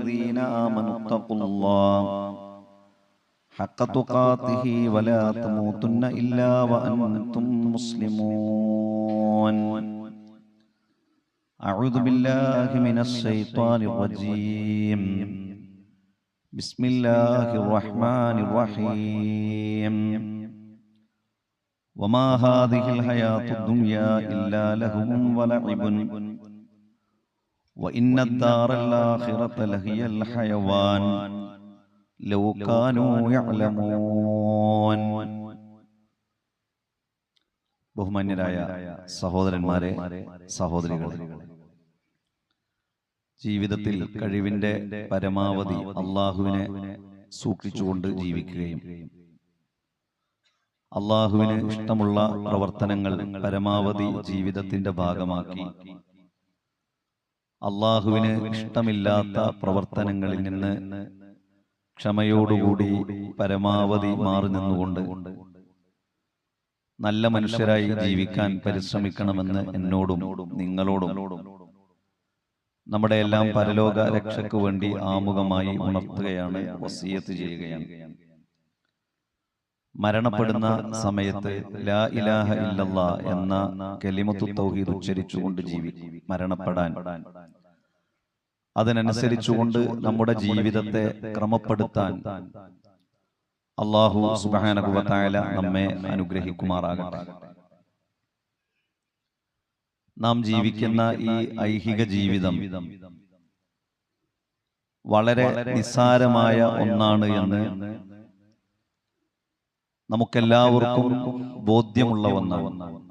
الذين آمنوا اتقوا الله حق تقاته ولا تموتن إلا وأنتم مسلمون أعوذ بالله من الشيطان الرجيم بسم الله الرحمن الرحيم وما هذه الحياة الدنيا إلا لهو ولعب وإن الدار الآخرة لهي الحيوان لو كانوا يعلمون ബഹുമാന്യരായ സഹോദരന്മാരെ സഹോദരികളെ ജീവിതത്തിൽ കഴിവിന്റെ പരമാവധി അള്ളാഹുവിനെ സൂക്ഷിച്ചുകൊണ്ട് ജീവിക്കുകയും അള്ളാഹുവിന് ഇഷ്ടമുള്ള പ്രവർത്തനങ്ങൾ പരമാവധി ജീവിതത്തിന്റെ ഭാഗമാക്കി അള്ളാഹുവിന് ഇഷ്ടമില്ലാത്ത പ്രവർത്തനങ്ങളിൽ നിന്ന് ക്ഷമയോടുകൂടി പരമാവധി മാറി നിന്നുകൊണ്ട് നല്ല മനുഷ്യരായി ജീവിക്കാൻ പരിശ്രമിക്കണമെന്ന് എന്നോടും നിങ്ങളോടും നമ്മുടെ എല്ലാം പരലോക രക്ഷയ്ക്ക് വേണ്ടി ആമുഖമായി ഉണർത്തുകയാണ് വസീയത്ത് ചെയ്യുകയാണ്. മരണപ്പെടുന്ന സമയത്ത് ലാ ഇലാഹ ഇല്ലല്ലാ എന്ന കലിമത്തു തൗഹീദ് ഉച്ചരിച്ചുകൊണ്ട് ജീവി മരണപ്പെടാൻ. അതിനനുസരിച്ചുകൊണ്ട് നമ്മുടെ ജീവിതത്തെ ക്രമപ്പെടുത്താൻ അള്ളാഹു സുബാനകുവത്തായ നമ്മെ അനുഗ്രഹിക്കുമാറാകട്ടെ. നാം ജീവിക്കുന്ന ഈ ഐഹിക ജീവിതം വളരെ നിസ്സാരമായ ഒന്നാണ് എന്ന് നമുക്കെല്ലാവർക്കും ബോധ്യമുള്ള ഒന്നാണ്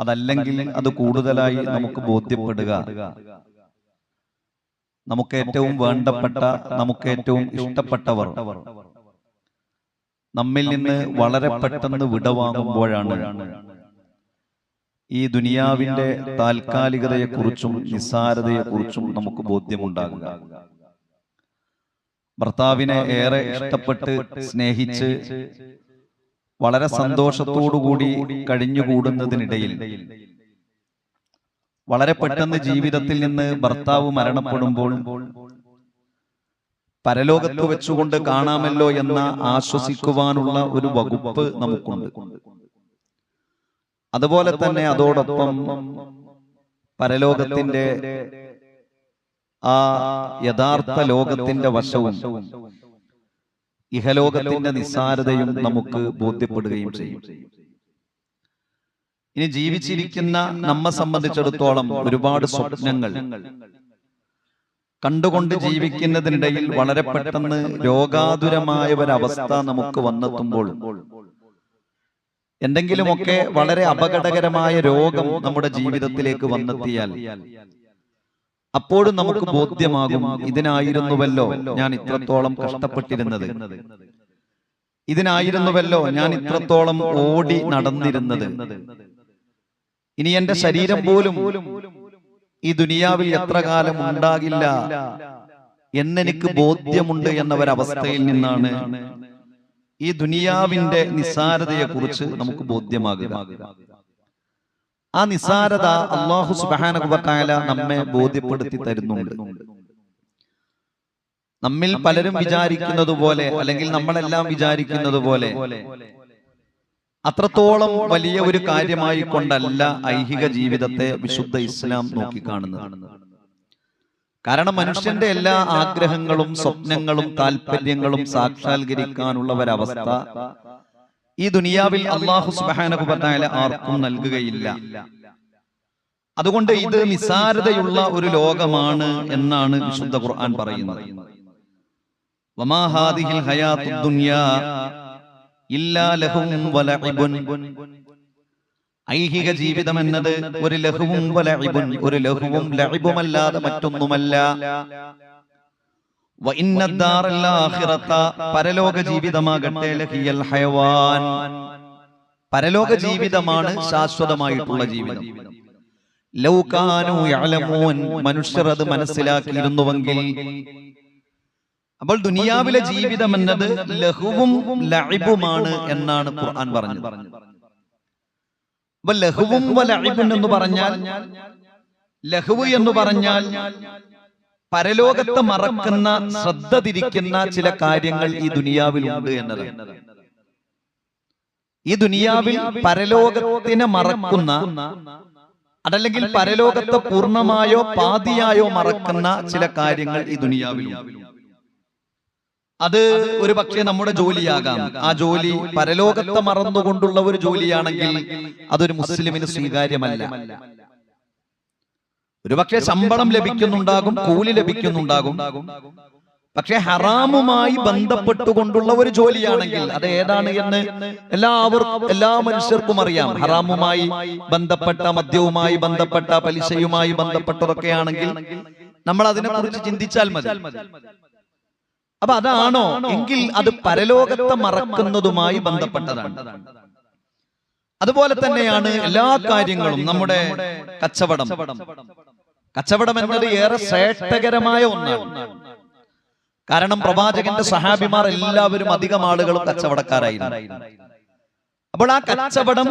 അതല്ലെങ്കിൽ അത് കൂടുതലായി നമുക്ക് ബോധ്യപ്പെടുക. നമുക്ക് ഏറ്റവും വേണ്ടപ്പെട്ട നമുക്ക് ഏറ്റവും ഇഷ്ടപ്പെട്ടവർ. നമ്മിൽ നിന്ന് വളരെ പെട്ടെന്ന് വിടവാങ്ങുമ്പോഴാണ് ഈ ദുനിയാവിന്റെ താൽക്കാലികതയെക്കുറിച്ചും നിസ്സാരതയെക്കുറിച്ചും നമുക്ക് ബോധ്യമുണ്ടാകുക. ഭർത്താവിനെ ഏറെ ഇഷ്ടപ്പെട്ട് സ്നേഹിച്ച് വളരെ സന്തോഷത്തോടുകൂടി കഴിഞ്ഞുകൂടുന്നതിനിടയിൽ വളരെ പെട്ടെന്ന് ജീവിതത്തിൽ നിന്ന് ഭർത്താവ് മരണപ്പെടുമ്പോൾ പരലോകത്ത് വെച്ചുകൊണ്ട് കാണാമല്ലോ എന്ന ആശ്വസിക്കുവാനുള്ള ഒരു വകുപ്പ് നമുക്കുണ്ട്. അതുപോലെ തന്നെ അതോടൊപ്പം പരലോകത്തിന്റെ ആ യഥാർത്ഥ ലോകത്തിന്റെ വശവും ഇഹലോകത്തിന്റെ നിസ്സാരതയും നമുക്ക് ബോധ്യപ്പെടുകയും ചെയ്യും. ഇനി ജീവിച്ചിരിക്കുന്ന നമ്മെ സംബന്ധിച്ചിടത്തോളം ഒരുപാട് സ്വപ്നങ്ങൾ. കണ്ടുകൊണ്ട് ജീവിക്കുന്നതിനിടയിൽ വളരെ പെട്ടെന്ന് രോഗാതുരമായ ഒരവസ്ഥ നമുക്ക് വന്നെത്തുമ്പോൾ എന്തെങ്കിലുമൊക്കെ വളരെ അപകടകരമായ രോഗം നമ്മുടെ ജീവിതത്തിലേക്ക് വന്നെത്തിയാൽ അപ്പോഴും നമുക്ക് ബോധ്യമാകും ഇതിനായിരുന്നുവല്ലോ ഞാൻ ഇത്രത്തോളം കഷ്ടപ്പെട്ടിരുന്നത്. ഇതിനായിരുന്നുവല്ലോ ഞാൻ ഇത്രത്തോളം ഓടി നടന്നിരുന്നത്. ഇനി എന്റെ ശരീരം പോലും ഈ ദുനിയാവിൽ എത്ര കാലം ഉണ്ടാകില്ല എന്നെനിക്ക് ബോധ്യമുണ്ട് എന്ന ഒരവസ്ഥയിൽ നിന്നാണ് ഈ ദുനിയാവിന്റെ നിസ്സാരതയെ കുറിച്ച് നമുക്ക് ബോധ്യമാകുക. ആ നിസാരത അള്ളാഹു സുബാനകുബത്തായ നമ്മെ ബോധ്യപ്പെടുത്തി തരുന്നുണ്ട്. നമ്മിൽ പലരും വിചാരിക്കുന്നത് പോലെ അല്ലെങ്കിൽ നമ്മളെല്ലാം വിചാരിക്കുന്നത് പോലെ അത്രത്തോളം വലിയ ഒരു കാര്യമായി കൊണ്ടല്ല ഐഹിക ജീവിതത്തെ വിശുദ്ധ ഇസ്ലാം നോക്കിക്കാണുന്നത്. കാരണം മനുഷ്യന്റെ എല്ലാ ആഗ്രഹങ്ങളും സ്വപ്നങ്ങളും താല്പര്യങ്ങളും സാക്ഷാത്കരിക്കാനുള്ള ഒരവസ്ഥ ഈ ദുനിയാവിൽ അള്ളാഹു സുബാനുബത്തായ ആർക്കും നൽകുകയില്ല. അതുകൊണ്ട് ഇത് നിസാരതയുള്ള ഒരു ലോകമാണ് എന്നാണ് വിശുദ്ധ ഖുർആൻ പറയുന്നത്. ഐഹിക ജീവിതം എന്നത് ഒരു വലഇബുൻ ഒരു ലഹുവും ലഹിബുമല്ലാതെ മറ്റൊന്നുമല്ല. പരലോക ജീവിതമാകട്ടെ ലഹിയൽ ഹയവാൻ പരലോക ജീവിതമാണ് ശാശ്വതമായിട്ടുള്ള ജീവിതം. ലൗകാനു യഅലമൂൻ മനുഷ്യർ അത് മനസ്സിലാക്കിയിരുന്നുവെങ്കിൽ. അപ്പോൾ ദുനിയാവിലെ ജീവിതം എന്നത് ലഹുവും ലഇബുമാണ് എന്നാണ് ഖുർആൻ പറഞ്ഞത്. അപ്പൊ ലഹുവും ലഇബുൻ എന്ന് പറഞ്ഞാൽ ലഹുവ് എന്ന് പറഞ്ഞാൽ പരലോകത്തെ മറക്കുന്ന ശ്രദ്ധ തിരിക്കുന്ന ചില കാര്യങ്ങൾ ഈ ദുനിയാവിലുണ്ട് എന്നത് ഈ ദുനിയാവിൽ പരലോകത്തിനെ മറക്കുന്ന അതല്ലെങ്കിൽ പരലോകത്തെ പൂർണമായോ പാതിയായോ മറക്കുന്ന ചില കാര്യങ്ങൾ ഈ ദുനിയാവിലുണ്ട് അത് ഒരു പക്ഷേ നമ്മുടെ ജോലിയാകാം. ആ ജോലി പരലോകത്തെ മറന്നുകൊണ്ടുള്ള ഒരു ജോലിയാണെങ്കിൽ അതൊരു മുസ്ലിമിന് സ്വീകാര്യമല്ല. ഒരു പക്ഷേ ശമ്പളം ലഭിക്കുന്നുണ്ടാകും കൂലി ലഭിക്കുന്നുണ്ടാകും. പക്ഷെ ഹറാമുമായി ബന്ധപ്പെട്ടുകൊണ്ടുള്ള ഒരു ജോലിയാണെങ്കിൽ അത് ഏതാണ് എന്ന് എല്ലാവർക്കും എല്ലാ മനുഷ്യർക്കും അറിയാം. ഹറാമുമായി ബന്ധപ്പെട്ട മദ്യവുമായി ബന്ധപ്പെട്ട പലിശയുമായി ബന്ധപ്പെട്ടതൊക്കെയാണെങ്കിൽ നമ്മൾ അതിനെ കുറിച്ച് ചിന്തിച്ചാൽ മതി. അപ്പൊ അതാണോ? എങ്കിൽ അത് പരലോകത്തെ മറക്കുന്നതുമായി ബന്ധപ്പെട്ടതാണ്. അതുപോലെ തന്നെയാണ് എല്ലാ കാര്യങ്ങളും നമ്മുടെ കച്ചവടം. കച്ചവടം എന്നത് ഏറെ ശ്രേഷ്ഠകരമായ ഒന്നാണ്. കാരണം പ്രവാചകന്റെ സഹാബിമാർ എല്ലാവരും അധികം ആളുകളും കച്ചവടക്കാരായിരുന്നു. അപ്പോൾ ആ കച്ചവടം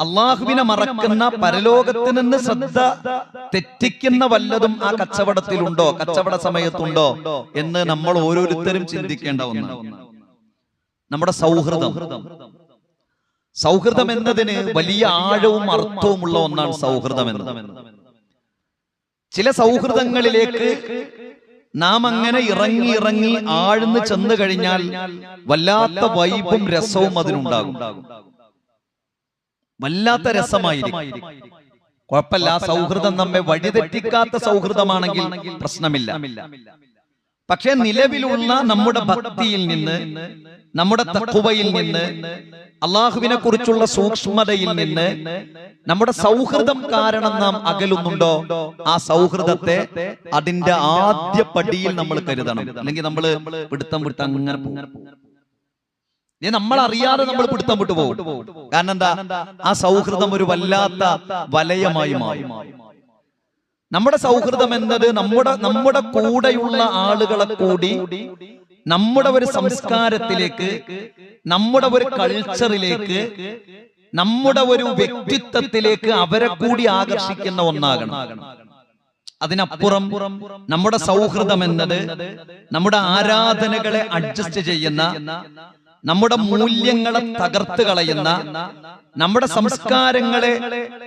അള്ളാഹുവിനെ മറക്കുന്ന പരലോകത്തിൽ നിന്ന് ശ്രദ്ധ തെറ്റിക്കുന്ന വല്ലതും ആ കച്ചവടത്തിലുണ്ടോ? കച്ചവട സമയത്തുണ്ടോ? എന്ന് നമ്മൾ ഓരോരുത്തരും ചിന്തിക്കേണ്ട ഒന്നാണ്. നമ്മുടെ സൗഹൃദം. സൗഹൃദം. എന്നതിന് വലിയ ആഴവും അർത്ഥവുമുള്ള ഒന്നാണ് സൗഹൃദം എന്നത്. ചില സൗഹൃദങ്ങളിലേക്ക് നാം അങ്ങനെ ഇറങ്ങി ഇറങ്ങി ആഴ്ന്ന് ചെന്ന് കഴിഞ്ഞാൽ വല്ലാത്ത വൈബും രസവും അതിനുണ്ടാകും. വല്ലാത്ത രസമായിരിക്കും. കുഴപ്പമില്ല. സൗഹൃദം നമ്മെ വഴിതെറ്റിക്കാത്ത സൗഹൃദമാണെങ്കിൽ പ്രശ്നമില്ല. പക്ഷെ നിലവിലുള്ള നമ്മുടെ ഭക്തിയിൽ നിന്ന് നമ്മുടെ തക്കുവയിൽ നിന്ന് അള്ളാഹുവിനെ കുറിച്ചുള്ള സൂക്ഷ്മതയിൽ നിന്ന് നമ്മുടെ സൗഹൃദം കാരണം നാം അകലുന്നുണ്ടോ? ആ സൗഹൃദത്തെ അതിന്റെ ആദ്യ പടിയിൽ നമ്മൾ കരുതണം. അല്ലെങ്കിൽ നമ്മൾ പിടുത്തം വിട്ട് അങ്ങനെ പോകും. ഇനി നമ്മൾ അറിയാതെ നമ്മൾ പിടുത്തം വിട്ടു പോകും. കാരണം എന്താ? ആ സൗഹൃദം ഒരു വല്ലാത്ത വലയമായി മാറും. നമ്മുടെ സൗഹൃദം എന്നത് നമ്മുടെ നമ്മുടെ കൂടെയുള്ള ആളുകളെ കൂടി നമ്മുടെ ഒരു സംസ്കാരത്തിലേക്ക് നമ്മുടെ ഒരു കൾച്ചറിലേക്ക് നമ്മുടെ ഒരു വ്യക്തിത്വത്തിലേക്ക് അവരെ കൂടി ആകർഷിക്കുന്ന ഒന്നാകണം. അതിനപ്പുറം നമ്മുടെ സൗഹൃദം എന്നത് നമ്മുടെ ആരാധനകളെ അഡ്ജസ്റ്റ് ചെയ്യുന്ന നമ്മുടെ മൂല്യങ്ങളെ തകർത്ത് കളയുന്ന നമ്മുടെ സംസ്കാരങ്ങളെ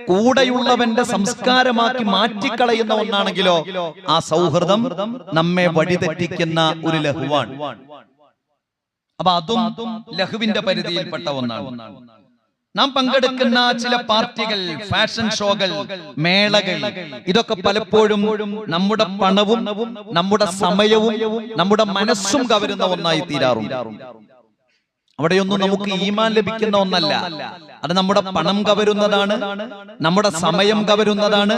കൂടെയുള്ളവന്റെ സംസ്കാരമാക്കി മാറ്റിക്കളയുന്ന ഒന്നാണെങ്കിലോ ആ സൗഹൃദം നമ്മെ വഴിതെറ്റിക്കുന്ന ഒരു ലഹുവാണ് അപ്പൊ അതും ലഹുവിന്റെ പരിധിയിൽപ്പെട്ട ഒന്നാണ്. നാം പങ്കെടുക്കുന്ന ചില പാർട്ടികൾ ഫാഷൻ ഷോകൾ മേളകൾ ഇതൊക്കെ പലപ്പോഴും നമ്മുടെ പണവും നമ്മുടെ സമയവും നമ്മുടെ മനസ്സും കവരുന്ന ഒന്നായി തീരാറുണ്ട്. അവിടെയൊന്നും നമുക്ക് ഈമാൻ ലഭിക്കുന്ന ഒന്നല്ല. അത് നമ്മുടെ പണം കവരുന്നതാണ് നമ്മുടെ സമയം കവരുന്നതാണ്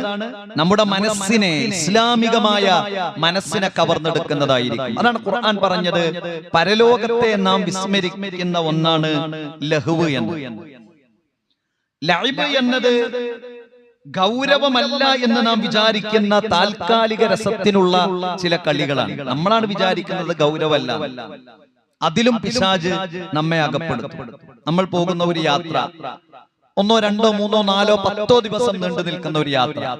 നമ്മുടെ മനസ്സിനെ ഇസ്ലാമികമായ മനസ്സിനെ കവർന്നെടുക്കുന്നതായിരിക്കും. അതാണ് ഖുർആൻ പറഞ്ഞത്. പരലോകത്തെ നാം വിസ്മരിക്കുന്ന ഒന്നാണ് ലഹുവ് എന്ന്. ലൈബ് എന്നത് ഗൗരവമല്ല എന്ന് നാം വിചാരിക്കുന്ന താൽക്കാലിക രസത്തിനുള്ള ചില കളികളാണ്. നമ്മളാണ് വിചാരിക്കുന്നത് ഗൗരവമല്ല. അതിലും പിശാജ് നമ്മെ അകപ്പെടുത്തും. നമ്മൾ പോകുന്ന ഒരു യാത്ര. ഒന്നോ രണ്ടോ മൂന്നോ നാലോ പത്തോ ദിവസം നീണ്ടു നിൽക്കുന്ന ഒരു യാത്ര.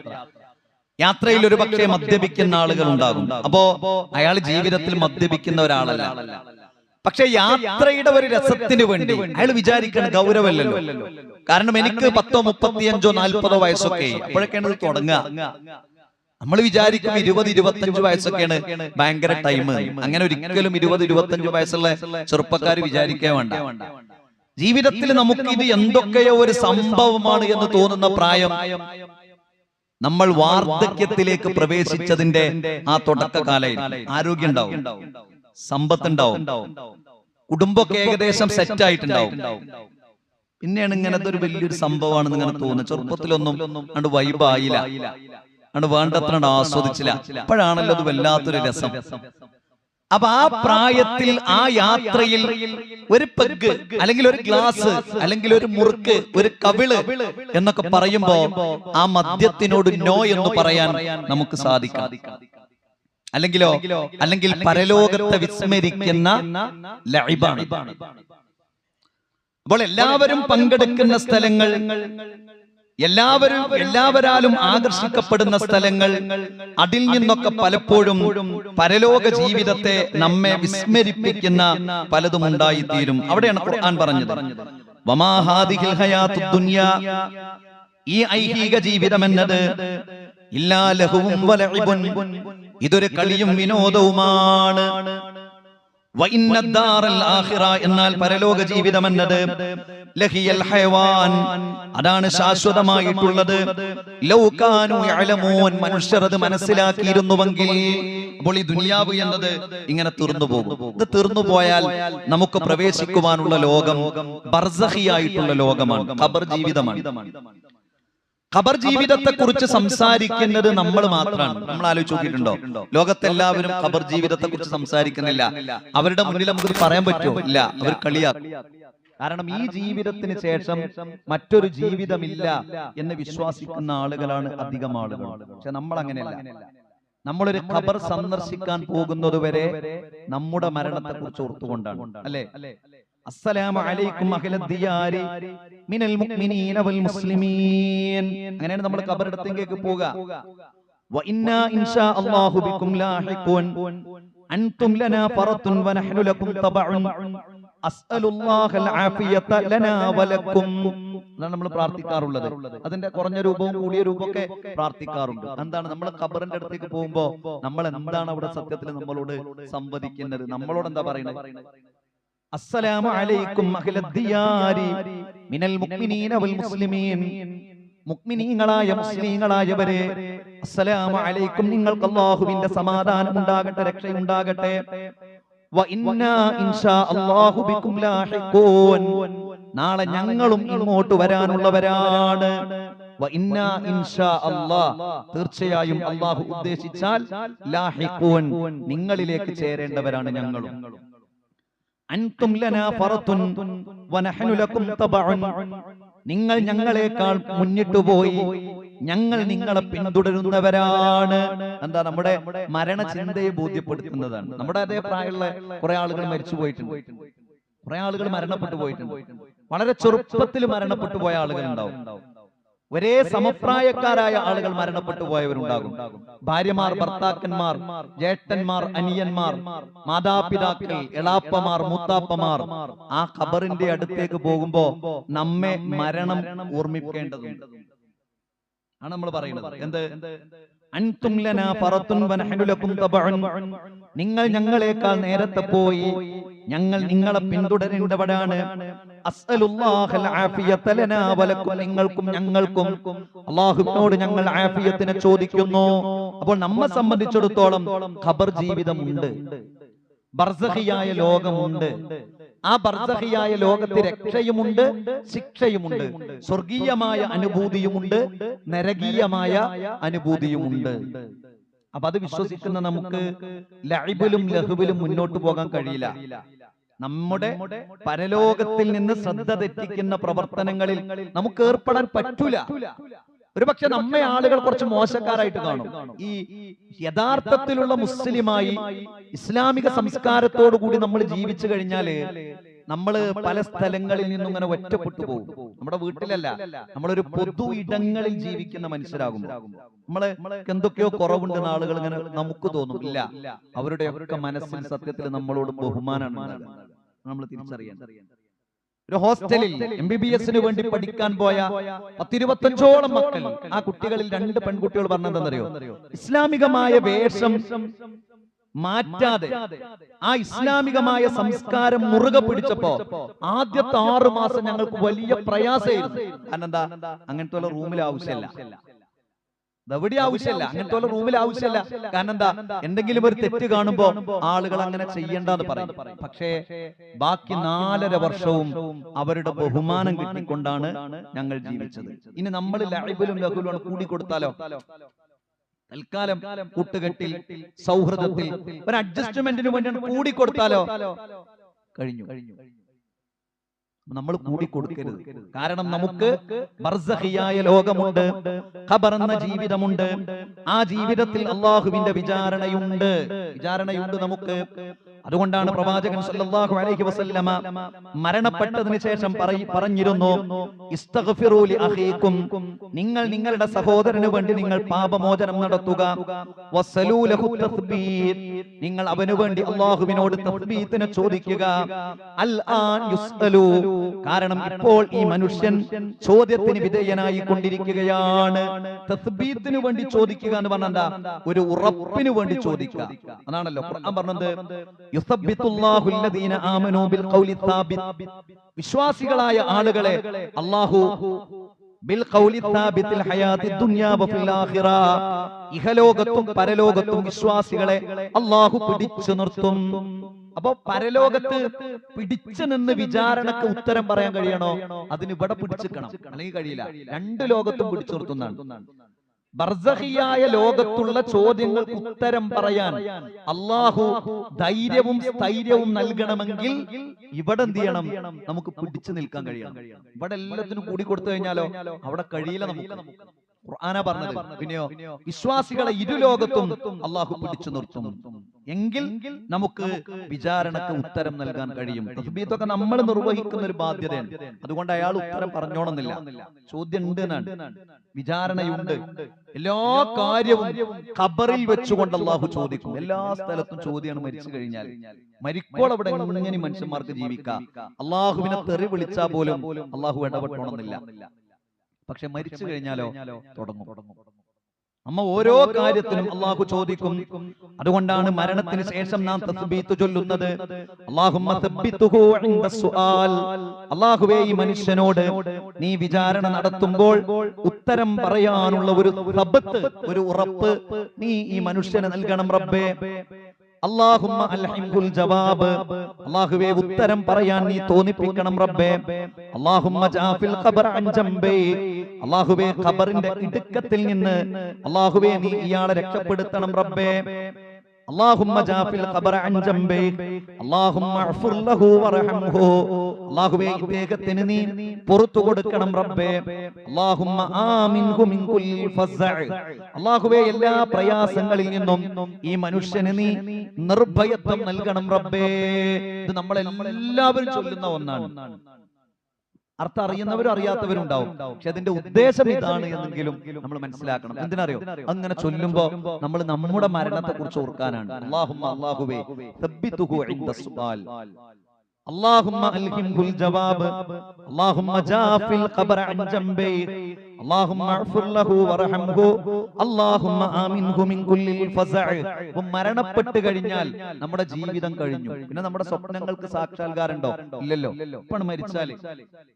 യാത്രയിൽ ഒരു പക്ഷേ മദ്യപിക്കുന്ന ആളുകൾ ഉണ്ടാകും. അപ്പോ അയാൾ ജീവിതത്തിൽ മദ്യപിക്കുന്ന ഒരാളല്ല. പക്ഷെ യാത്രയുടെ ഒരു രസത്തിന് വേണ്ടി അയാൾ വിചാരിക്കണം ഗൗരവമല്ലല്ലോ. കാരണം എനിക്ക് പത്തോ മുപ്പത്തിയഞ്ചോ നാൽപ്പതോ വയസ്സൊക്കെ അപ്പോഴൊക്കെയാണ് ഇത് തുടങ്ങുക. നമ്മൾ വിചാരിക്കും ഇരുപത് ഇരുപത്തഞ്ച് വയസ്സൊക്കെയാണ് ഭയങ്കര ടൈം അങ്ങനെ ഒരിക്കലും ഇരുപത് ഇരുപത്തഞ്ച് വയസ്സുള്ള ചെറുപ്പക്കാർ വിചാരിക്കാൻ വേണ്ട. ജീവിതത്തിൽ നമുക്ക് ഇത് എന്തൊക്കെയോ ഒരു സംഭവമാണ് എന്ന് തോന്നുന്ന പ്രായം. നമ്മൾ വാർദ്ധക്യത്തിലേക്ക് പ്രവേശിച്ചതിന്റെ ആ തുടക്ക തുടക്കകാലയിൽ ആരോഗ്യം ഉണ്ടാവും സമ്പത്ത് ഉണ്ടാവും കുടുംബമൊക്കെ ഏകദേശം സെറ്റ് ആയിട്ടുണ്ടാവും. പിന്നെയാണ് ഇങ്ങനത്തെ ഒരു വലിയൊരു സംഭവമാണെന്ന് ഇങ്ങനെ തോന്നുന്നത് ചെറുപ്പത്തിലൊന്നും വൈബായില്ല അണ്ട് വേണ്ടത്ര ആസ്വദിച്ചില്ല. അപ്പോഴാണല്ലോ അത് വല്ലാത്തൊരു രസം. അപ്പൊ ആ പ്രായത്തിൽ ആ യാത്രയിൽ ഒരു പെഗ് അല്ലെങ്കിൽ ഒരു ഗ്ലാസ് അല്ലെങ്കിൽ ഒരു മുറുക്ക് ഒരു കവിൾ എന്നൊക്കെ പറയുമ്പോ ആ മദ്യത്തിനോട് നോ എന്ന് പറയാൻ നമുക്ക് സാധിക്കാം. അല്ലെങ്കിലോ അല്ലെങ്കിൽ പരലോകത്തെ വിസ്മരിക്കുന്ന ലൈബാണ്. അപ്പോൾ എല്ലാവരും പങ്കെടുക്കുന്ന സ്ഥലങ്ങൾ എല്ലാവരും എല്ലാവരാലും ആകർഷിക്കപ്പെടുന്ന സ്ഥലങ്ങൾ അതിൽ നിന്നൊക്കെ പലപ്പോഴും പരലോക ജീവിതത്തെ നമ്മെ വിസ്മരിപ്പിക്കുന്ന പലതും ഉണ്ടായിത്തീരും. അവിടെയാണ് ഖുർആൻ പറഞ്ഞത്. വമാഹാദിഹിൽ ഹയാത്തുദ് ദുനിയ. ഈ ഐഹിക ജീവിതം എന്നത് ഇല്ലാ ലഹുവും വലഇബുൻ. ഇതൊരു കളിയും വിനോദവുമാണ്. എന്നാൽ പരലോക ജീവിതം എന്നത് ലഹിയൽ ഹയവാൻ അതാണ് ശാശ്വതമായിട്ടുള്ളത്. ലൗകാനു മനുഷ്യർ അത് മനസ്സിലാക്കിയിരുന്നുവെങ്കിൽ അപ്പോൾ ഈ ദുനിയാവ് എന്നത് ഇങ്ങനെ തീർന്നു പോകും. ഇത് തീർന്നു പോയാൽ നമുക്ക് പ്രവേശിക്കുവാനുള്ള ലോകം ബർസഹിയായിട്ടുള്ള ലോകമാണ്. ഖബർ ജീവിതമാണ്. ഖബർ ജീവിതത്തെ കുറിച്ച് സംസാരിക്കുന്നത് നമ്മൾ മാത്രമാണ്. നമ്മൾ ആലോചിച്ച് നോക്കിയിട്ടുണ്ടോ? ലോകത്തെല്ലാവരും ഖബർ ജീവിതത്തെ കുറിച്ച് സംസാരിക്കുന്നില്ല. അവരുടെ മുന്നിൽ നമുക്ക് പറയാൻ പറ്റുമോ? ഇല്ല അവർ കളിയാക്കും. കാരണം ഈ ജീവിതത്തിന് ശേഷം മറ്റൊരു ജീവിതമില്ല എന്ന് വിശ്വസിക്കുന്ന ആളുകളാണ് അധികം ആളുകൾ. പക്ഷെ നമ്മൾ അങ്ങനെയല്ല നമ്മളൊരു ഖബർ സന്ദർശിക്കാൻ പോകുന്നത് വരെ നമ്മുടെ മരണത്തെ കുറിച്ച് ഓർത്തുകൊണ്ടാണ്. അല്ലെ? അസ്സലാമു അലൈക്കും അഹ്ല ദിയാരി മിനൽ മുഅ്മിനീന വൽ മുസ്ലിമീൻ. അങ്ങനെയാണ് നമ്മൾ ഖബറിടത്തേക്ക് പോവുക. വ ഇന്നാ ഇൻഷാ അല്ലാഹു ബിക്കും ലാഹിഖൂൻ. അൻതും ലനാ ഫറത്തുൻ വ നഹ്നു ലക്കും തബഉൻ. അസ്അലുല്ലാഹൽ ആഫിയത ലനാ വലക്കും അതാണ് നമ്മൾ പ്രാർത്ഥിക്കാറുള്ളത്. അതിന്റെ കുറഞ്ഞ രൂപവും കൂടിയ രൂപമൊക്കെ പ്രാർത്ഥിക്കാറുണ്ട്. എന്താണ് നമ്മൾ ഖബറിന്റെ അടുത്തേക്ക് പോകുമ്പോ നമ്മൾ എന്താണ് അവിടെ സത്യത്തിൽ നമ്മളോട് സംവദിക്കുന്നത്? നമ്മളോട് എന്താ പറയുന്നത്? അസ്സലാമു അലൈക്കും അഹ്ലദ്ദിയാരി മിനൽ മുഅ്മിനീന വൽ മുസ്ലിമീൻ മുഅ്മിനീങ്ങളായ മുസ്ലിങ്ങളായവരെ അസ്സലാമു അലൈക്കും നിങ്ങൾക്ക് അല്ലാഹുവിന്റെ സമാധാനം ഉണ്ടാകട്ടെ രക്ഷയുണ്ടാകട്ടെ. വ ഇന്നാ ഇൻഷാ അല്ലാഹു ബിക്കും ലാഹിഖൂൻ. നാളെ ഞങ്ങളും ഇങ്ങോട്ട് വരാനുള്ളവരാണ്. തീർച്ചയായും അള്ളാഹു ഉദ്ദേശിച്ചാൽ നിങ്ങളിലേക്ക് ചേരേണ്ടവരാണ് ഞങ്ങളും. അൻതും ലനാ ഫറത്തുൻ വനഹ്നു ലക്കും തബഉൻ. നിങ്ങൾ ഞങ്ങളെക്കാൾ മുന്നിട്ട് പോയി. ഞങ്ങൾ നിങ്ങളെ പിന്തുടരുന്നവരാണ്. എന്താ നമ്മുടെ മരണചിന്തയെ ബോധ്യപ്പെടുത്തുന്നതാണ്. നമ്മുടെ അതേ പ്രായമുള്ള കുറെ ആളുകൾ മരിച്ചു പോയിട്ടുണ്ട്. കുറെ ആളുകൾ മരണപ്പെട്ടു പോയിട്ടുണ്ട്. വളരെ ചെറുപ്പത്തിൽ മരണപ്പെട്ടു പോയ ആളുകൾ ഉണ്ടാവും. ഒരേ സമപ്രായക്കാരായ ആളുകൾ മരണപ്പെട്ടു പോയവരുണ്ടാകും. ഭാര്യമാർ ഭർത്താക്കന്മാർ ജ്യേഷ്ഠന്മാർ അനിയന്മാർ മാതാപിതാക്കൾ എളാപ്പമാർ മൂത്താപ്പമാർ ആ ഖബറിന്റെ അടുത്തേക്ക് പോകുമ്പോ നമ്മെ മരണം ഓർമ്മിക്കേണ്ടതുണ്ട്. ആണ് നമ്മൾ പറയുന്നത്. എന്ത്? അൻതുംലന തബഉൻ. നിങ്ങൾ ഞങ്ങളെക്കാൾ നേരത്തെ പോയി ഞങ്ങൾ നിങ്ങളെ പിന്തുടരേണ്ടവരാണ്. നിങ്ങൾക്കും ഞങ്ങൾക്കും. അള്ളാഹുവിനോട് ഞങ്ങൾ ആഫിയത്തിനെ ചോദിക്കുന്നു. അപ്പോൾ നമ്മെ സംബന്ധിച്ചിടത്തോളം ഖബർ ജീവിതമുണ്ട്. ബർസഹിയായ ലോകമുണ്ട്. ആ ബർസഹിയായ ലോകത്ത് രക്ഷയുമുണ്ട് ശിക്ഷയുമുണ്ട്. സ്വർഗീയമായ അനുഭൂതിയുമുണ്ട് നരകീയമായ അനുഭൂതിയുമുണ്ട്. അപ്പൊ അത് വിശ്വസിക്കുന്ന നമുക്ക് ലൈബിലും ലഹുബിലും മുന്നോട്ട് പോകാൻ കഴിയില്ല. നമ്മുടെ പരലോകത്തിൽ നിന്ന് ശ്രദ്ധ തെറ്റിക്കുന്ന പ്രവർത്തനങ്ങളിൽ നമുക്ക് ഏർപ്പെടാൻ പറ്റൂല. ഒരുപക്ഷെ നമ്മെ ആളുകൾ കുറച്ച് മോശക്കാരായിട്ട് കാണും. ഈ യഥാർത്ഥത്തിലുള്ള മുസ്ലിമായി ഇസ്ലാമിക സംസ്കാരത്തോടു കൂടി നമ്മൾ ജീവിച്ചു കഴിഞ്ഞാൽ നമ്മൾ പല സ്ഥലങ്ങളിൽ നിന്നും ഇങ്ങനെ ഒറ്റപ്പെട്ടു പോകും. നമ്മുടെ വീട്ടിലല്ല നമ്മളൊരു പൊതു ഇടങ്ങളിൽ ജീവിക്കുന്ന മനുഷ്യരാകും നമ്മളെ എന്തൊക്കെയോ കുറവുണ്ടെന്ന് ആളുകൾ ഇങ്ങനെ നമുക്ക് തോന്നും ഇല്ല അവരുടെ ഒക്കെ മനസ്സിൽ സത്യത്തിൽ നമ്മളോട് ബഹുമാനമാണ് നമ്മൾ തിരിച്ചറിയാൻ ഒരു ഹോസ്റ്റലിൽ എം ബി ബി എസിന് വേണ്ടി പഠിക്കാൻ പോയ പത്തിരുപത്തഞ്ചോളം മക്കൾ. ആ കുട്ടികളിൽ രണ്ട് പെൺകുട്ടികൾ പറഞ്ഞെന്തെന്നറിയോ ഇസ്ലാമികമായ വേഷം മാറ്റാതെ ആ ഇസ്ലാമികമായ സംസ്കാരം മുറുകെ പിടിച്ചപ്പോ ആദ്യത്തെ ആറു മാസം ഞങ്ങൾക്ക് വലിയ പ്രയാസമായിരുന്നു. കാരണം എന്താ അങ്ങനത്തെ ഉള്ള റൂമിൽ ആവശ്യമല്ല. എവിടെ ആവശ്യമല്ല. അങ്ങനത്തെ ഉള്ള റൂമിൽ ആവശ്യമല്ല. കാരണം എന്താ? എന്തെങ്കിലും ഒരു തെറ്റ് കാണുമ്പോ ആളുകൾ അങ്ങനെ ചെയ്യണ്ടെന്ന് പറയും. പക്ഷേ ബാക്കി നാലര വർഷവും അവരുടെ ബഹുമാനം കിട്ടിക്കൊണ്ടാണ് ഞങ്ങൾ ജീവിച്ചത്. ഇനി നമ്മൾ ലൈബിലും ലഹുലും കൂടി കൊടുത്താലോ? തൽക്കാലം കൂട്ടുകെട്ടിൽ സൗഹൃദത്തിൽ ഒരു അഡ്ജസ്റ്റ്മെന്റിന് വേണ്ടി കൂടി കൊടുത്താലോ കഴിഞ്ഞു. നമ്മൾ കൂടി കൊടുക്കരുത് കാരണം നമുക്ക് ബർസഹിയായ ലോകമുണ്ട് ഖബർ എന്ന ജീവിതമുണ്ട്. ആ ജീവിതത്തിൽ അള്ളാഹുവിന്റെ വിചാരണയുണ്ട്. വിചാരണയുണ്ട് നമുക്ക്. അതുകൊണ്ടാണ് പ്രവാചകൻ സല്ലല്ലാഹു അലൈഹി വസല്ലമ മരണപ്പെട്ടതിന് ശേഷം പറഞ്ഞിരുന്നു ഇസ്തഗ്ഫിറൂ ലി അഖീക്കും. നിങ്ങൾ നിങ്ങളുടെ സഹോദരന് വേണ്ടി നിങ്ങൾ പാപമോചനം നടത്തുക. വസ്സലൂ ലഹു തസ്ബീത് നിങ്ങൾ അവനു വേണ്ടി അല്ലാഹുവിനോട് തസ്ബീത്തിനെ ചോദിക്കുക. അൽ ആൻ യുസ്അലു കാരണം ഇപ്പോൾ ഈ മനുഷ്യൻ ചോദ്യത്തിന് വിധേയനായി കൊണ്ടിരിക്കുകയാണ്. തസ്ബീത്തിന് വേണ്ടി ചോദിക്കുക എന്ന് പറഞ്ഞാ ഒരു ഉറപ്പിന് വേണ്ടി ചോദിക്കുക. അതാണല്ലോ ഖുർആൻ പറഞ്ഞത്. വിശ്വാസികളായ ആളുകളെ അള്ളാഹു ഇഹലോകത്തും പരലോകത്തും വിശ്വാസികളെ അള്ളാഹു പിടിച്ചു നിർത്തും. അപ്പൊ പരലോകത്ത് പിടിച്ചു നിന്ന് വിചാരണക്ക് ഉത്തരം പറയാൻ കഴിയണോ? അതിന് ഇവിടെ പിടിച്ചിക്കണം. അല്ലെങ്കിൽ കഴിയില്ല. രണ്ട് ലോകത്തും പിടിച്ചു നിർത്തുന്നതാണ്. ബർസഹിയായ ലോകത്തുള്ള ചോദ്യങ്ങൾക്ക് ഉത്തരം പറയാൻ അള്ളാഹു ധൈര്യവും സ്ഥൈര്യവും നൽകണമെങ്കിൽ ഇവിടെ എന്ത് ചെയ്യണം? നമുക്ക് പിടിച്ചു നിൽക്കാൻ കഴിയണം. ഇവിടെ എല്ലാത്തിനും കൂടി കൊടുത്തു കഴിഞ്ഞാലോ? അവിടെ കഴിയില്ല നമുക്ക്. ഖുർആന പറഞ്ഞത്. പിന്നെയോ വിശ്വാസികളെ ഇരുലോകത്തും അള്ളാഹു പിടിച്ചു നിർത്തും. എങ്കിൽ നമുക്ക് വിചാരണക്ക് ഉത്തരം നൽകാൻ കഴിയും. തസ്ബീത്തൊക്കെ നമ്മൾ നിർവഹിക്കുന്ന ഒരു ബാധ്യതയാണ് അതുകൊണ്ട് അയാൾ ഉത്തരം പറഞ്ഞോണമെന്നില്ല. ചോദ്യം ഉണ്ട് എന്നാണ് വിചാരണയുണ്ട്. എല്ലാ കാര്യവും ഖബറിൽ വെച്ചുകൊണ്ട് അള്ളാഹു ചോദിക്കും. എല്ലാ സ്ഥലത്തും ചോദ്യമാണ് മരിച്ചു കഴിഞ്ഞാൽ മരിക്കോൾ അവിടെ ഇങ്ങനെ മനുഷ്യന്മാർക്ക് ജീവിക്കാം? അള്ളാഹുവിനെ തെറി വിളിച്ചാൽ പോലും അള്ളാഹു ഇടപെട്ടോണമെന്നില്ല. പക്ഷെ മരിച്ചു കഴിഞ്ഞാലോ തുടങ്ങും. അമ്മ ഓരോ കാര്യത്തിനും അള്ളാഹു ചോദിക്കും. അതുകൊണ്ടാണ് മരണത്തിന് ശേഷം നാം തസ്ബീത്ത് ചൊല്ലുന്നത്. അള്ളാഹുവേ ഈ മനുഷ്യനോട് നീ വിചാരണ നടത്തുമ്പോൾ ഉത്തരം പറയാനുള്ള ഒരു ഒരു ഉറപ്പ് നീ ഈ മനുഷ്യന് നൽകണം റബ്ബേ. അൽഹിംഹുൽ ജവാബ്. അല്ലാഹുവേ ഉത്തരം പറയാൻ നീ തോന്നിപ്പിക്കണം റബ്ബേ. അല്ലാഹുമ്മ ജാഫിൽ ഖബർ അൻ ജംബൈ അല്ലാഹുവേ ഖബറിന്റെ ഇടുക്കത്തിൽ നിന്ന് അല്ലാഹുവേ നീ ഇയാളെ രക്ഷപ്പെടുത്തണം റബ്ബേ. അള്ളാഹുവേ ഇദ്ദേഹത്തിന് നീ പുറത്തു കൊടുക്കണം റബ്ബേ. അള്ളാഹുവേ എല്ലാ പ്രയാസങ്ങളിൽ നിന്നും ഈ മനുഷ്യന് നീ നിർഭയത്വം നൽകണം റബ്ബേ. ഇത് നമ്മളെല്ലാവരും ചൊല്ലുന്ന ഒന്നാണ്. അർത്ഥം അറിയുന്നവരും അറിയാത്തവരും ഉണ്ടാവും പക്ഷെ അതിന്റെ ഉദ്ദേശം ഇതാണ് എന്നെങ്കിലും നമ്മൾ മനസ്സിലാക്കണം. എന്തിനറിയോ അങ്ങനെ ചൊല്ലുമ്പോ നമ്മൾ നമ്മുടെ മരണത്തെ കുറിച്ച് ഓർക്കാനാണ്. അള്ളാഹുമ്മ അള്ളാഹുവേ തബ്ബിതുഹു ഇൻദ സുആൽ اللهم ألهمه الجواب اللهم جافي القبر عن جنبيه اللهم اغفر له وارحمه اللهم آمنه من كل الفزع അപ്പൊ മരണപ്പെട്ട് കഴിഞ്ഞാൽ നമ്മുടെ ജീവിതം കഴിഞ്ഞു പിന്നെ നമ്മുടെ സ്വപ്നങ്ങൾക്ക് സാക്ഷാത്കാരമുണ്ടോ ഇല്ലല്ലോ ഇപ്പാണ് മരിച്ചാല്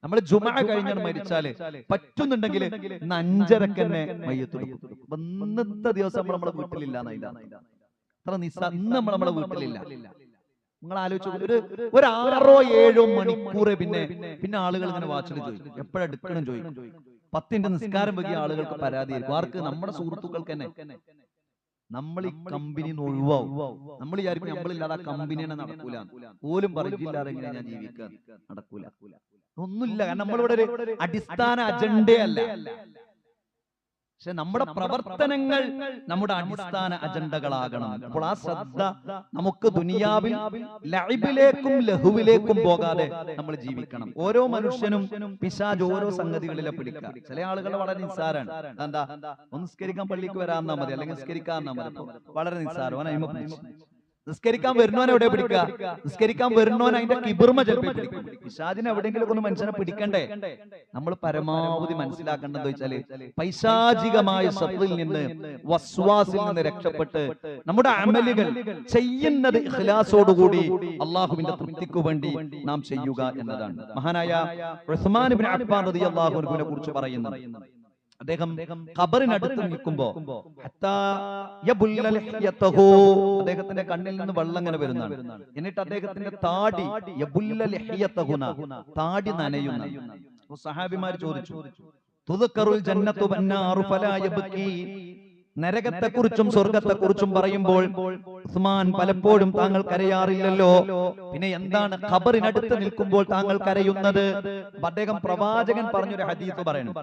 നമ്മൾ ജുമ കഴിഞ്ഞാൽ മരിച്ചാല് പറ്റുന്നുണ്ടെങ്കിൽ ഇന്ന് അഞ്ചരക്ക് തന്നെ മയ്യത്തെടുക്കും അപ്പൊ ഇന്നത്തെ ദിവസം നമ്മൾ നമ്മുടെ വീട്ടിലില്ല എന്നതിലാണ് അത്ര നിസ്സാ ഇന്ന് നമ്മൾ നമ്മുടെ വീട്ടിലില്ല നിങ്ങൾ ആലോചിച്ചു ഒരു ഒരു ആറോ ഏഴോ മണിക്കൂർ പിന്നെ പിന്നെ ആളുകൾ ഇങ്ങനെ വാച്ചിൽ ചോദിക്കും. എപ്പോഴെടുക്കണം ചോദിക്കും. പത്തിന്റെ നിസ്കാരം വൈകിയ ആളുകൾക്ക് പരാതിയായിരിക്കും. ആർക്ക്? നമ്മുടെ സുഹൃത്തുക്കൾക്ക് തന്നെ. നമ്മൾ ഈ കമ്പനി ഒഴിവാവും. നമ്മൾ വിചാരിക്കും നമ്മളില്ലാതെ ആ കമ്പനി തന്നെ നടക്കൂല പോലും പറഞ്ഞില്ലാതെ എങ്ങനെ ഞാൻ ജീവിക്കാൻ നടക്കൂല. ഒന്നുമില്ല. കാരണം നമ്മളിവിടെ ഒരു അടിസ്ഥാന അജണ്ടയല്ല. പക്ഷെ നമ്മുടെ പ്രവർത്തനങ്ങൾ നമ്മുടെ അടിസ്ഥാന അജണ്ടകളാകണം. അപ്പോൾ ആ ശ്രദ്ധ നമുക്ക് ദുനിയാവിൽ ലൈബിലേക്കും ലഹുവിലേക്കും പോകാതെ നമ്മൾ ജീവിക്കണം. ഓരോ മനുഷ്യനും പിശാജ് ഓരോ സംഗതികളിലെ പിടിക്കുക. ചില ആളുകൾ വളരെ നിസ്സാരാണ്. എന്താ ഒന്ന് സ്കരിക്കാൻ പള്ളിക്ക് വരാന്നാ മതി. അല്ലെങ്കിൽ സ്കരിക്കാന്നാ മതി. വളരെ നിസ്സാരം. നിസ്കരിക്കാൻ വരുന്നവനെ എവിടെ പിടിക്കുക? നിസ്കരിക്കാൻ വരുന്നവൻ അതിന്റെ കിബിർമ ചിലപ്പോൾ പിടിക്കും പിശാജിനെ എവിടെയെങ്കിലും ഒന്ന് മനുഷ്യനെ പിടിക്കണ്ടേ? നമ്മൾ പരമാവധി മനസ്സിലാക്കേണ്ടത് വെച്ചാൽ പൈശാചികമായ ശത്രുവിൽ നിന്ന് വസ്വാസിൽ നിന്ന് രക്ഷപ്പെട്ട് നമ്മുടെ അമലുകൾ ചെയ്യുന്നത് ഇഖ്ലാസോടുകൂടി അള്ളാഹുവിന്റെ തൃപ്തിക്കു വേണ്ടി നാം ചെയ്യുക എന്നതാണ്. മഹാനായ റഹ്മാൻ അഫ്ഫാൻ റളിയല്ലാഹു അൻഹുവിനെ കുറിച്ച് പറയുന്നു. അദ്ദേഹം ഖബറിനടുത്ത് നിൽക്കുമ്പോ. അദ്ദേഹത്തിന്റെ കണ്ണിൽ നിന്ന് വെള്ളം ഇങ്ങനെ വരുന്നതാണ്. എന്നിട്ട് അദ്ദേഹത്തിന്റെ താടി. താടി നനയുന്ന സഹാബിമാര് സഹാബിമാർ ചോദിച്ചു ജന്നത്തു വന്നാറു ഫലാ യബ്കി? നരകത്തെക്കുറിച്ചും സ്വർഗത്തെക്കുറിച്ചും പറയുമ്പോൾ ഉസ്മാൻ പലപ്പോഴും താങ്കൾ കരയാറില്ലല്ലോ പിന്നെ എന്താണ് ഖബറിനടുത്ത് നിൽക്കുമ്പോൾ താങ്കൾ കരയുന്നത്? അദ്ദേഹം പ്രവാചകൻ പറഞ്ഞൊരു ഹദീസ് പറയണം.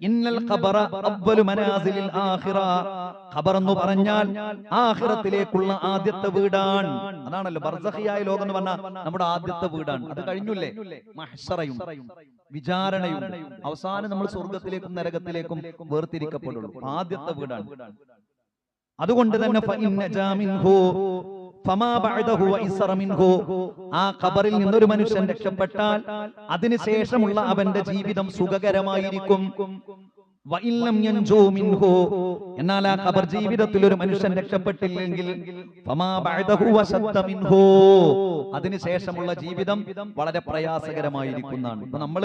ഇന്നൽ ഖബറ അവ്വലു മനാസിലിൽ ആഖിറ. ഖബർ എന്ന് പറഞ്ഞാൽ ആഖിറത്തിലേക്കുള്ള ആദ്യത്തെ വീടാണ്. അതാണല്ലോ ബർസഖിയായ ലോകം എന്ന് പറഞ്ഞാൽ നമ്മുടെ ആദ്യത്തെ വീടാണ്. അത് കഴിഞ്ഞുല്ലേ? മഹ്ശറയും വിചാരണയും അവസാനം നമ്മൾ സ്വർഗത്തിലേക്കും നരകത്തിലേക്കും വേർതിരിക്കപ്പെടുള്ളൂ. ആദ്യത്തെ വീടാണ്. അതുകൊണ്ട് തന്നെ ആ ഖബറിൽ നിന്നൊരു മനുഷ്യൻ രക്ഷപ്പെട്ടാൽ അതിനുശേഷമുള്ള അവന്റെ ജീവിതം സുഖകരമായിരിക്കും. എന്നാൽ ആ ഖബർ ജീവിതത്തിൽ ഒരു മനുഷ്യൻ രക്ഷപ്പെട്ടില്ലെങ്കിൽ അതിനുശേഷമുള്ള ജീവിതം വളരെ പ്രയാസകരമായിരിക്കുന്നതാണ്. ഇപ്പൊ നമ്മൾ